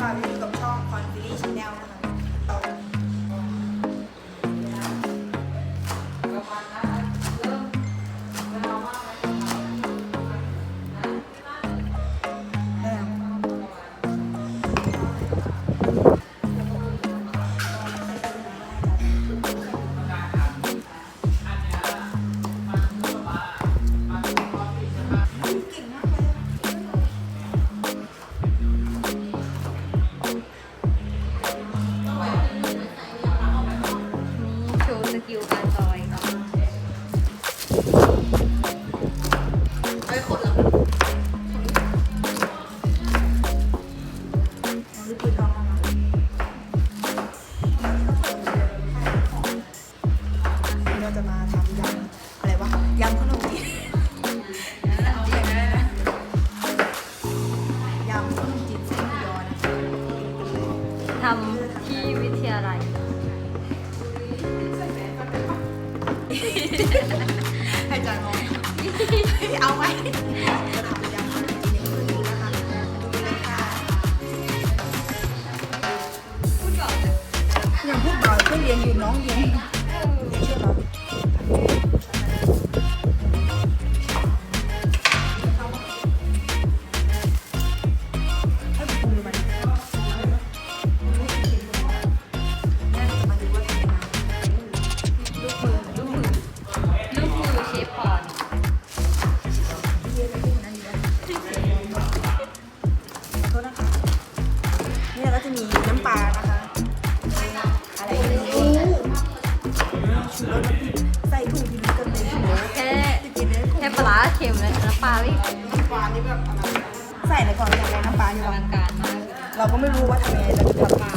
ค่ ให้จอยมองเอาไหมจะทำยำขนมจีนอย่างนี้นะคะดูเลยค่ะพูดก่อนเลยยังพูดเบาเพื่อเรียนอยู่น้องเรียนเชื่อเรา ใส่ถุงที่มันก็เป็นโหแค่จะกินได้แค่ปลาร้าเค็มเลยแล้วปลาไม่ปลานี่แบบใส่ในก่อนอย่างไรน้ำปลาอยู่อก่อลันงการมากเราก็ไม่รู้ว่าทำยังไงเราจะทำปลา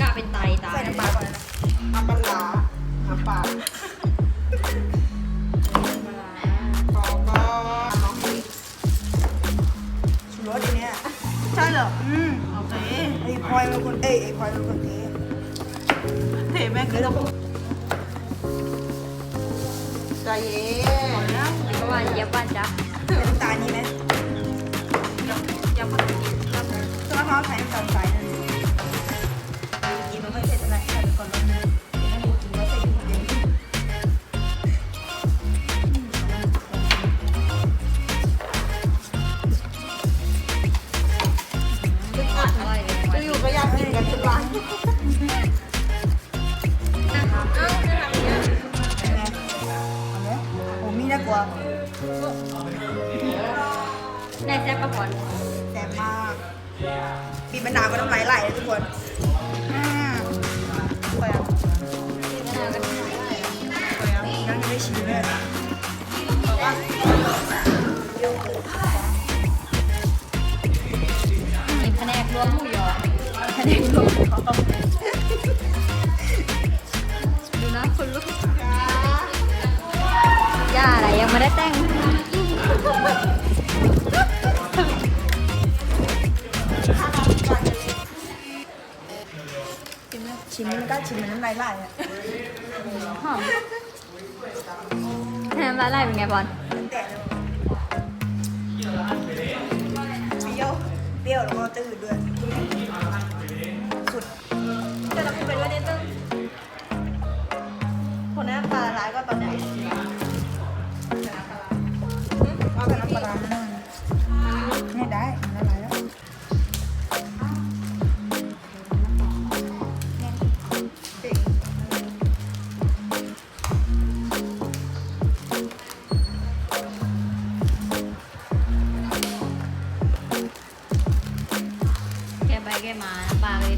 กะเป็นไตตาใส่ยน้ำปลาก่อนนะน้ำปลาน้ำปลา ใจเย็นนะเพราะว่าเย็บบ้านจ้ะเป็นน้ำตาลนี่ไหมยับยับยำตัวมะพร้าใช้น้ำตาลทร กลัวได้แซ่บปะพอนแซ่บมากบีบมะนาวก็ต้องไหลไหลเลยทุกคนอืมไปอะมะนาวก็ได้ไปอะยังไม่ได้ชิมเลยบอกว่าเปรี้ยวเกินมีแผนกรวมหมูยอคะแนนลูกดู ย่าอะไรยังไม่ได้แต่งชิมมันก็ชิมมันน้ำลายไหลอะหอมแทนร้านอะไรเป็นไงบอลแต่เปรี้ยวเปรี้ยวแล้วก็จืด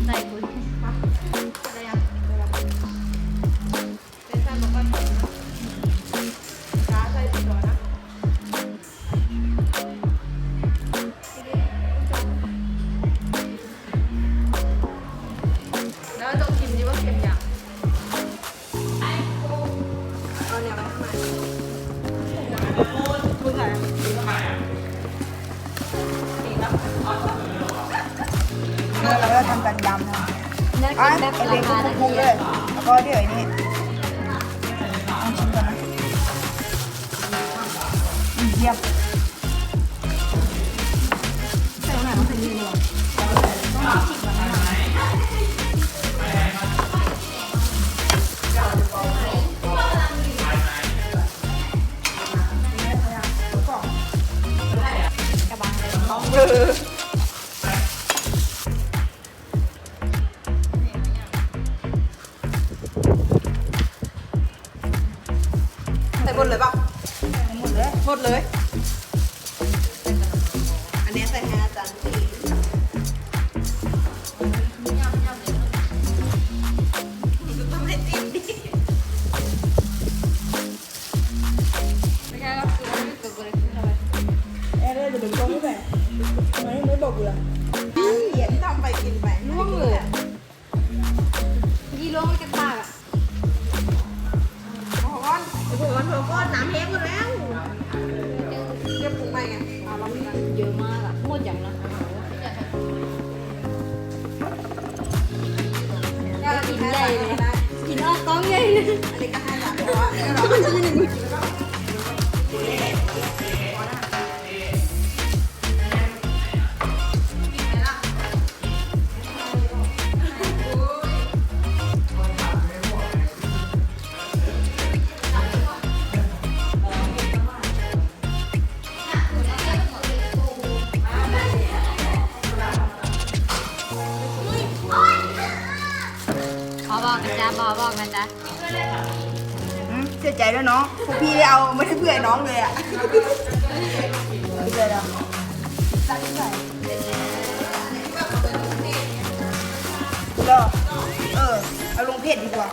ปลาำนยำนะน่าอะกินแบบไอราเด็กคาก็นะพุพี่กเลยแล้วก็เดี๋ยวไอ้นี่ลองชิมกันนะอืมเยี่ยม một lưới bọc. Một lưới. Một lưới. เลยกินออกกล้องใหญ่เลยอันนี้ก็ให้หลักเพราะว่าเรา อืมเสียใจด้วยน้องพวกพี่ได้เอาไม่ได้เพื่อน้องเลยอะเจอแล้วก็เออเอาลงเพจดีกว่า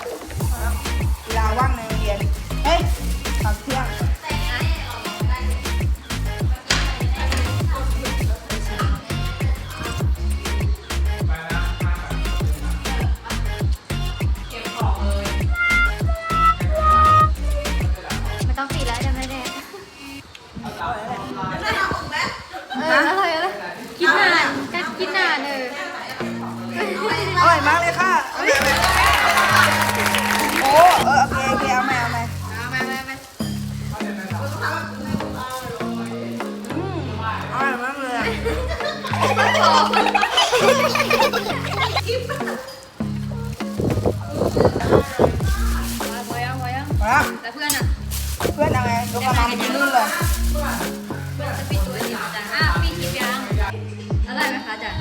กกระมังกินนู่นเลยเพื่อนจะปิดตัวเองจ้ะอะปิดคลิปยังอะไรไหมคะจ้ะ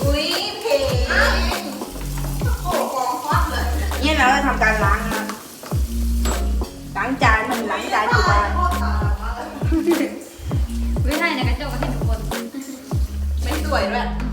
อุ้ยเพลงโอ้โหฟองฟัดเลยเนี่ยเราจะทำการล้างนะล้างจานมันล้างจานอยู่บ้านวิธีในกระจกก็เห็นทุกคนไม่สวยด้วย